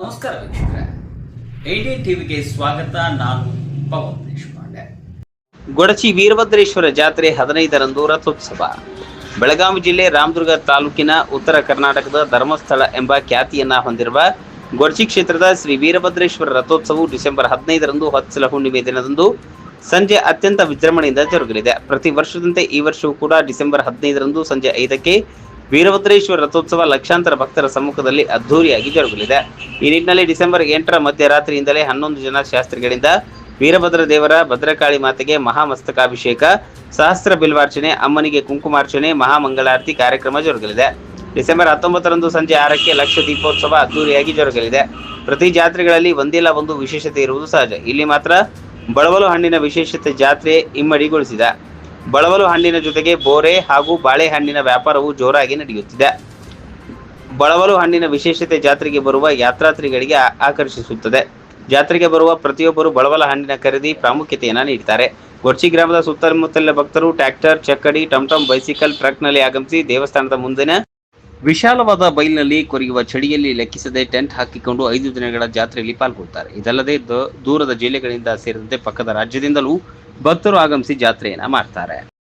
ನಮಸ್ಕಾರ ವೀಕ್ಷಕರೇ. ಐಡಿ ಟಿವಿಗೆ ಸ್ವಾಗತ. ನಾನು ಪವನ್ ದೇಶಪಾಂಡೆ. ಗೊಡಚಿ ವೀರಭದ್ರೇಶ್ವರ ಜಾತ್ರೆ ಹದಿನೈದರಂದು ರಥೋತ್ಸವ. ಬೆಳಗಾವಿ ಜಿಲ್ಲೆ ರಾಮದುರ್ಗ ತಾಲೂಕಿನ ಉತ್ತರ ಕರ್ನಾಟಕದ ಧರ್ಮಸ್ಥಳ ಎಂಬ ಖ್ಯಾತಿಯನ್ನ ಹೊಂದಿರುವ ಗೊಡಚಿ ಕ್ಷೇತ್ರದ ಶ್ರೀ ವೀರಭದ್ರೇಶ್ವರ ರಥೋತ್ಸವವು ಡಿಸೆಂಬರ್ ಹದಿನೈದರಂದು ಹೊತ್ಸಲ ಹುಣ್ಣಿಮೆ ದಿನದಂದು ಸಂಜೆ ಅತ್ಯಂತ ವಿಜೃಂಭಣೆಯಿಂದ ಜರುಗಲಿದೆ. ಪ್ರತಿ ವರ್ಷದಂತೆ ಈ ವರ್ಷವೂ ಕೂಡ ಡಿಸೆಂಬರ್ ಹದಿನೈದರಂದು ಸಂಜೆ ಐದಕ್ಕೆ ವೀರಭದ್ರೇಶ್ವರ ರಥೋತ್ಸವ ಲಕ್ಷಾಂತರ ಭಕ್ತರ ಸಮ್ಮುಖದಲ್ಲಿ ಅದ್ಧೂರಿಯಾಗಿ ಜರುಗಲಿದೆ. ಈ ನಿಟ್ಟಿನಲ್ಲಿ ಡಿಸೆಂಬರ್ ಎಂಟರ ಮಧ್ಯರಾತ್ರಿಯಿಂದಲೇ ಹನ್ನೊಂದು ಜನ ಶಾಸ್ತ್ರಿಗಳಿಂದ ವೀರಭದ್ರ ದೇವರ ಭದ್ರಕಾಳಿ ಮಾತೆಗೆ ಮಹಾಮಸ್ತಕಾಭಿಷೇಕ, ಸಹಸ್ರ ಬಿಲ್ವಾರ್ಚನೆ, ಅಮ್ಮನಿಗೆ ಕುಂಕುಮಾರ್ಚನೆ, ಮಹಾಮಂಗಳಾರತಿ ಕಾರ್ಯಕ್ರಮ ಜರುಗಲಿದೆ. ಡಿಸೆಂಬರ್ ಹತ್ತೊಂಬತ್ತರಂದು ಸಂಜೆ ಆರಕ್ಕೆ ಲಕ್ಷ ದೀಪೋತ್ಸವ ಅದ್ದೂರಿಯಾಗಿ ಜರುಗಲಿದೆ. ಪ್ರತಿ ಜಾತ್ರೆಗಳಲ್ಲಿ ಒಂದಿಲ್ಲ ಒಂದು ವಿಶೇಷತೆ ಇರುವುದು ಸಹಜ. ಇಲ್ಲಿ ಮಾತ್ರ ಬಳವಲು ಹಣ್ಣಿನ ವಿಶೇಷತೆ ಜಾತ್ರೆ ಇಮ್ಮಡಿಗೊಳಿಸಿದೆ. ಬಳವಲು ಹಣ್ಣಿನ ಜೊತೆಗೆ ಬೋರೆ ಹಾಗೂ ಬಾಳೆಹಣ್ಣಿನ ವ್ಯಾಪಾರವು ಜೋರಾಗಿ ನಡೆಯುತ್ತಿದೆ. ಬಳವಲು ಹಣ್ಣಿನ ವಿಶೇಷತೆ ಜಾತ್ರೆಗೆ ಬರುವ ಯಾತ್ರಾತ್ರಿಗಳಿಗೆ ಆಕರ್ಷಿಸುತ್ತದೆ. ಜಾತ್ರೆಗೆ ಬರುವ ಪ್ರತಿಯೊಬ್ಬರು ಬಳವಲ ಹಣ್ಣಿನ ಖರೀದಿ ಪ್ರಾಮುಖ್ಯತೆಯನ್ನು ನೀಡುತ್ತಾರೆ ಗೊರ್ಚಿ ಗ್ರಾಮದ ಸುತ್ತಮುತ್ತಲಿನ ಭಕ್ತರು ಟ್ರ್ಯಾಕ್ಟರ್, ಚಕ್ಕಡಿ, ಟಮ್ಟಮ್, ಬೈಸಿಕಲ್ ಟ್ರಕ್ನಲ್ಲಿ ಆಗಮಿಸಿ ದೇವಸ್ಥಾನದ ಮುಂದಿನ ವಿಶಾಲವಾದ ಬೈಲಿನಲ್ಲಿ ಕೊರೆಯುವ ಚಳಿಯಲ್ಲಿ ಲೆಕ್ಕಿಸದೆ ಟೆಂಟ್ ಹಾಕಿಕೊಂಡು ಐದು ದಿನಗಳ ಜಾತ್ರೆಯಲ್ಲಿ ಪಾಲ್ಗೊಳ್ಳುತ್ತಾರೆ ಇದಲ್ಲದೆ ದೂರದ ಜಿಲ್ಲೆಗಳಿಂದ ಸೇರಿದಂತೆ ಪಕ್ಕದ ರಾಜ್ಯದಿಂದಲೂ ಭಕ್ತರು ಆಗಮಿಸಿ ಜಾತ್ರೆಯನ್ನ ಮಾಡ್ತಾರೆ.